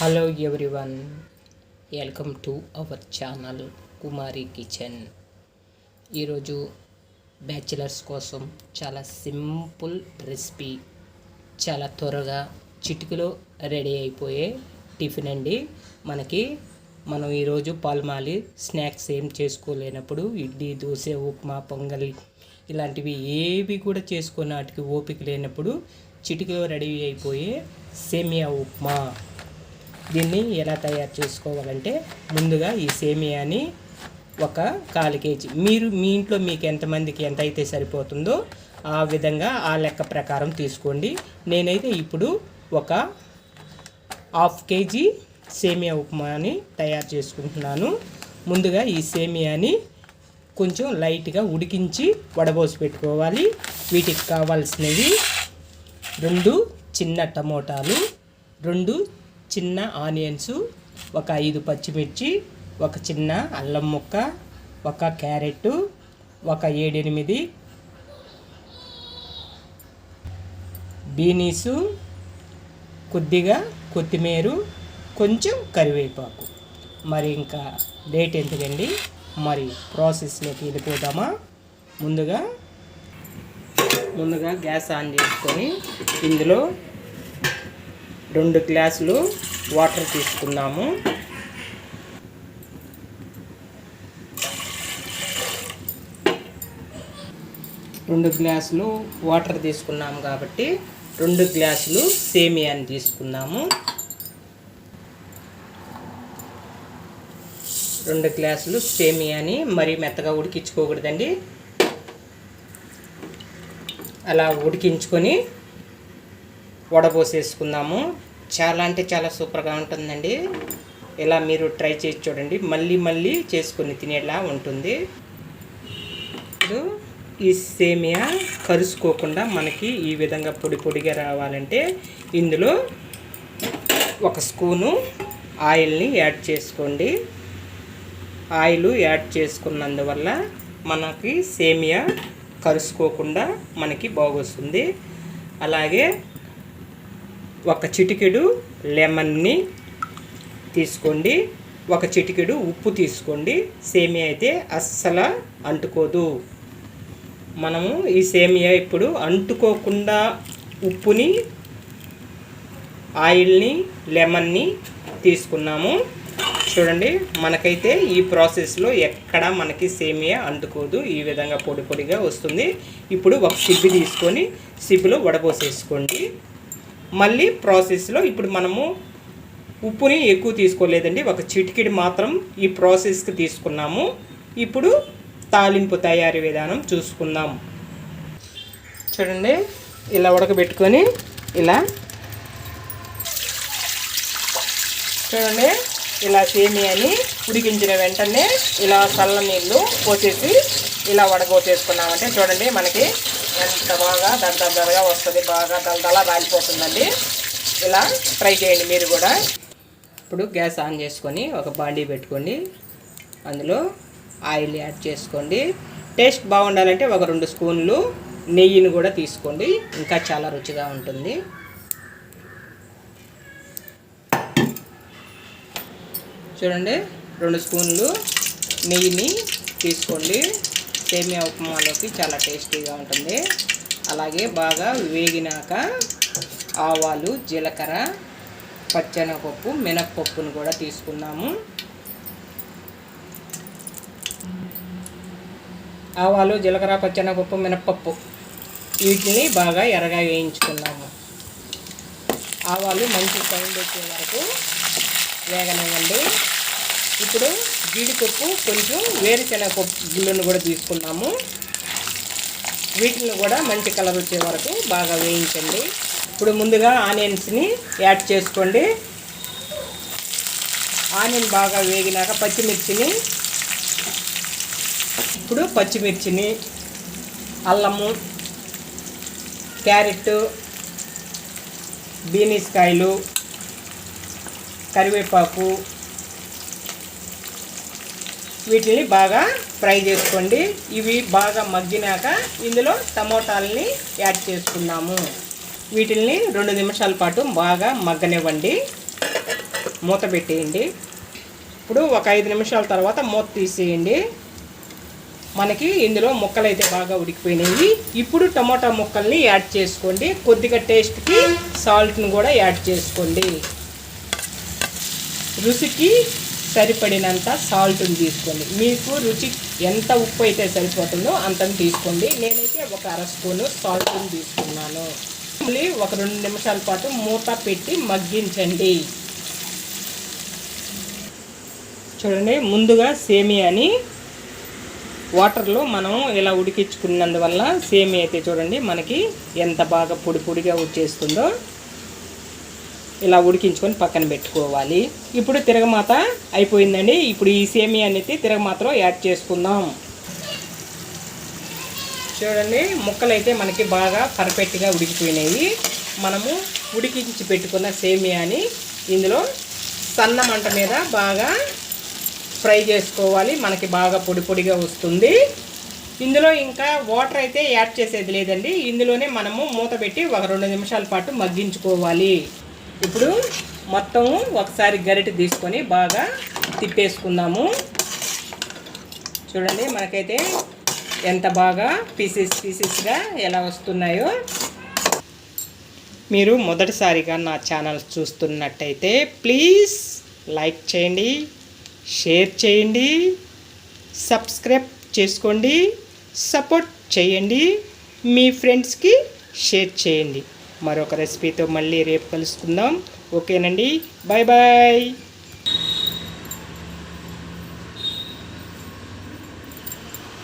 Hello everyone welcome to our channel Kumari kitchen ఈరోజు bachelors కోసం చాలా సింపుల్ రెసిపీ చాలా త్వరగా చిటికలో రెడీ అయిపోయే టిఫిన్ అండి. మనకి మనం ఈరోజు పాల్మాలి స్నాక్స్ ఏం చేసుకోలేనప్పుడు ఇడ్లీ దోశ ఉప్మా పొంగల్ ఇలాంటివి ఏవి కూడా చేసుకున్న వాటికి ఓపిక లేనప్పుడు చిటికలో రెడీ అయిపోయే సేమియా ఉప్మా. దీన్ని ఎలా తయారు చేసుకోవాలంటే ముందుగా ఈ సేమియాని ఒక కాలు కేజీ. మీరు మీ ఇంట్లో మీకు ఎంతమందికి ఎంత అయితే సరిపోతుందో ఆ విధంగా ఆ లెక్క ప్రకారం తీసుకోండి. నేనైతే ఇప్పుడు ఒక హాఫ్ కేజీ సేమియా ఉప్మాని తయారు చేసుకుంటున్నాను. ముందుగా ఈ సేమియాని కొంచెం లైట్గా ఉడికించి వడబోసి పెట్టుకోవాలి. వీటికి కావాల్సినవి రెండు చిన్న టమోటాలు రెండు చిన్న ఆనియన్స్ ఒక ఐదు పచ్చిమిర్చి ఒక చిన్న అల్లం ముక్క ఒక క్యారెట్ ఒక ఏడెనిమిది బీనీసు కొద్దిగా కొత్తిమీర కొంచెం కరివేపాకు. మరి ఇంకా డేట్ ఎందుకండి మరి ప్రాసెస్లోకి వెళ్ళిపోదామా? ముందుగా ముందుగా గ్యాస్ ఆన్ చేసుకొని ఇందులో రెండు గ్లాసులు వాటర్ తీసుకున్నాము రెండు గ్లాసులు వాటర్ తీసుకున్నాము కాబట్టి రెండు గ్లాసులు సేమియాని తీసుకున్నాము రెండు గ్లాసులు సేమియాని మరీ మెత్తగా ఉడికించుకోకూడదండి. అలా ఉడికించుకొని వడబోసేసుకుందాము చాలా అంటే చాలా సూపర్గా ఉంటుందండి. ఇలా మీరు ట్రై చేసి చూడండి. మళ్ళీ మళ్ళీ చేసుకొని తినేలా ఉంటుంది. ఇప్పుడు ఈ సేమియా కరుసుకోకుండా మనకి ఈ విధంగా పొడి పొడిగా రావాలంటే ఇందులో ఒక స్పూను ఆయిల్ని యాడ్ చేసుకోండి. ఆయిల్ యాడ్ చేసుకున్నందువల్ల మనకి సేమియా కరుసుకోకుండా మనకి బాగొస్తుంది. అలాగే ఒక చిటికెడు లెమన్ని తీసుకోండి ఒక చిటికెడు ఉప్పు తీసుకోండి సేమియా అయితే అస్సలు అంటుకోదు. మనము ఈ సేమియా ఇప్పుడు అంటుకోకుండా ఉప్పుని ఆయిల్ని లెమన్ని తీసుకున్నాము. చూడండి మనకైతే ఈ ప్రాసెస్లో ఎక్కడ మనకి సేమియా అంటుకోదు. ఈ విధంగా పొడి పొడిగా వస్తుంది. ఇప్పుడు ఒక సిబ్బి తీసుకొని సిబ్బిలో వడపోసేసుకోండి. మళ్ళీ ప్రాసెస్లో ఇప్పుడు మనము ఉప్పుని ఎక్కువ తీసుకోలేదండి. ఒక చిటికిడి మాత్రం ఈ ప్రాసెస్కి తీసుకున్నాము. ఇప్పుడు తాలింపు తయారీ విధానం చూసుకుందాం. చూడండి ఇలా ఉడకబెట్టుకొని ఇలా చూడండి ఇలా సేమియాని ఉడికించిన వెంటనే ఇలా చల్ల నీళ్ళు పోసేసి ఇలా వడగోసేసుకున్నామంటే చూడండి మనకి ఎంత బాగా దద్దరగా వస్తుంది బాగా దళదలా రాలిపోతుందండి. ఇలా ట్రై చేయండి మీరు కూడా. ఇప్పుడు గ్యాస్ ఆన్ చేసుకొని ఒక బాండీ పెట్టుకోండి. అందులో ఆయిల్ యాడ్ చేసుకోండి. టేస్ట్ బాగుండాలంటే ఒక రెండు స్పూన్లు నెయ్యిని కూడా తీసుకోండి. ఇంకా చాలా రుచిగా ఉంటుంది. చూడండి రెండు స్పూన్లు నెయ్యిని తీసుకోండి. సేమియా ఉప్మాలోకి చాలా టేస్టీగా ఉంటుంది. అలాగే బాగా వేగినాక ఆవాలు జీలకర్ర పచ్చెనగపప్పు మినప్పప్పును కూడా తీసుకున్నాము ఆవాలు జీలకర్ర పచ్చెనగపప్పు మినప్పప్పు వీటిని బాగా ఎరగా వేయించుకున్నాము. ఆవాలు మంచి సౌండ్ వచ్చే వరకు వేగనివ్వండి. ఇప్పుడు జీడిపప్పు కొంచెం వేరుశనగ పప్పు గుళ్ళను కూడా తీసుకున్నాము. వీటిని కూడా మంచి కలర్ వచ్చే వరకు బాగా వేయించండి. ఇప్పుడు ముందుగా ఆనియన్స్ని యాడ్ చేసుకోండి. ఆనియన్ బాగా వేగినాక పచ్చిమిర్చిని ఇప్పుడు పచ్చిమిర్చిని అల్లము క్యారెట్ బీనీస్ కాయలు కరివేపాకు వీటిని బాగా ఫ్రై చేసుకోండి. ఇవి బాగా మగ్గినాక ఇందులో టమోటాలని యాడ్ చేసుకున్నాము. వీటిని రెండు నిమిషాల పాటు బాగా మగ్గనివ్వండి. మూత పెట్టేయండి. ఇప్పుడు ఒక ఐదు నిమిషాల తర్వాత మూత తీసేయండి. మనకి ఇందులో ముక్కలు అయితే బాగా ఉడికిపోయినాయి. ఇప్పుడు టమోటా ముక్కల్ని యాడ్ చేసుకోండి. కొద్దిగా టేస్ట్కి సాల్ట్ని కూడా యాడ్ చేసుకోండి. రుచికి సరిపడినంత సాల్ట్ని తీసుకోండి. మీకు రుచి ఎంత ఉప్పు అయితే సరిపోతుందో అంతని తీసుకోండి. నేనైతే ఒక అర స్పూను సాల్ట్ని తీసుకున్నాను. మళ్ళీ ఒక రెండు నిమిషాల పాటు మూత పెట్టి మగ్గించండి. చూడండి ముందుగా సేమియాని వాటర్లో మనం ఇలా ఉడికించుకున్నందువల్ల సేమియా అయితే చూడండి మనకి ఎంత బాగా పొడి పొడిగా వచ్చేస్తుందో. ఇలా ఉడికించుకొని పక్కన పెట్టుకోవాలి. ఇప్పుడు తిరగమాత అయిపోయిందండి. ఇప్పుడు ఈ సేమియాని అనేది తిరగమాతలో యాడ్ చేసుకుందాం. చూడండి ముక్కలు అయితే మనకి బాగా పర్ఫెక్ట్గా ఉడికిపోయినాయి. మనము ఉడికించి పెట్టుకున్న సేమియాని ఇందులో సన్న మంట మీద బాగా ఫ్రై చేసుకోవాలి. మనకి బాగా పొడి పొడిగా వస్తుంది. ఇందులో ఇంకా వాటర్ అయితే యాడ్ చేసేది లేదండి. ఇందులోనే మనము మూత పెట్టి ఒక రెండు నిమిషాల పాటు మగ్గించుకోవాలి. ఇప్పుడు మొత్తం ఒకసారి గరిటె తీసుకొని బాగా తిప్పేసుకుందాము. చూడండి మనకైతే ఎంత బాగా పీసెస్ పీసెస్గా ఎలా వస్తున్నాయో. మీరు మొదటిసారిగా నా ఛానల్ చూస్తున్నట్టయితే ప్లీజ్ లైక్ చేయండి షేర్ చేయండి సబ్స్క్రైబ్ చేసుకోండి సపోర్ట్ చేయండి మీ ఫ్రెండ్స్కి షేర్ చేయండి. మరొక రెసిపీతో మళ్ళీ రేపు కలుసుకుందాం. ఓకేనండి. Bye bye